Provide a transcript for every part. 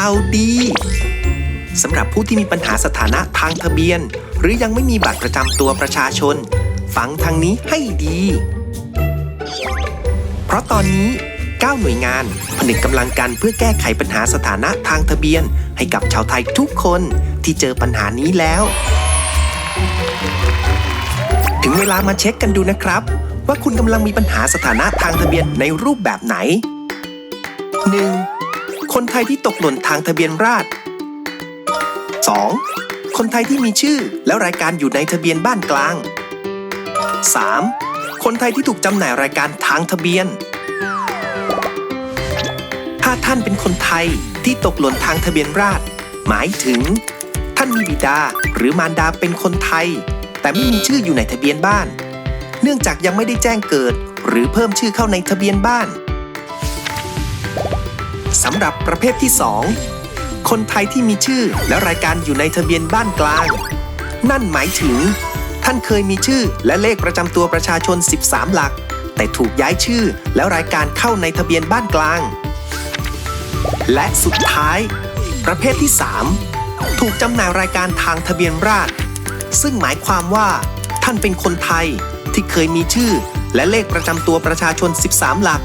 ข่าวดีสำหรับผู้ที่มีปัญหาสถานะทางทะเบียน หรือยังไม่มีบัตรประจำตัวประชาชน ฟังทางนี้ให้ดี เพราะตอนนี้ 9 หน่วยงานผนึกกำลังกันเพื่อแก้ไขปัญหาสถานะทางทะเบียน ให้กับชาวไทยทุกคนที่เจอปัญหานี้แล้ว ถึงเวลามาเช็คกันดูนะครับ ว่าคุณกำลังมีปัญหาสถานะทางทะเบียนในรูปแบบไหน 1. คนไทยที่ตกหล่นทางทะเบียนราษฎร์ 2. คนไทยที่มีชื่อและรายการอยู่ในทะเบียนบ้านกลาง 3. คนไทยที่ถูกจำหน่ายรายการทางทะเบียน ถ้าท่านเป็นคนไทยที่ตกหล่นทางทะเบียนราษฎร์หมายถึง ท่านมีบิดาหรือมารดาเป็นคนไทย แต่ไม่มีชื่ออยู่ในทะเบียนบ้าน เนื่องจากยังไม่ได้แจ้งเกิด หรือเพิ่มชื่อเข้าในทะเบียนบ้าน สำหรับประเภทที่ 2 คนไทยที่มีชื่อและรายการอยู่ในทะเบียนบ้านกลาง นั่นหมายถึง ท่านเคยมีชื่อและเลขประจำตัวประชาชน 13 หลัก แต่ถูกย้ายชื่อและรายการเข้าในทะเบียนบ้านกลาง และสุดท้าย ประเภทที่ 3 ถูกจำหน่ายรายการทางทะเบียนราษฎรซึ่งหมายความว่า ท่านเป็นคนไทยที่เคยมีชื่อและเลขประจำตัวประชาชน 13 หลัก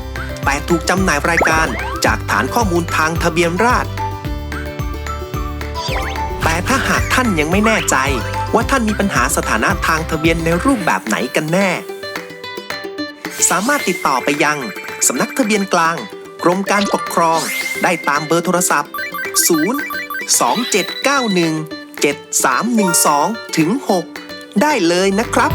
แต่ถูกจำหน่ายรายการ จากฐานข้อมูลทางทะเบียนราษฎรแต่ถ้าหากท่านยังไม่แน่ใจ ว่าท่านมีปัญหาสถานะทางทะเบียนในรูปแบบไหนกันแน่ สามารถติดต่อไปยังสำนักทะเบียนกลาง กรมการปกครอง ได้ตามเบอร์โทรศัพท์ 0 2791 7312 ถึง 6 ได้เลยนะครับ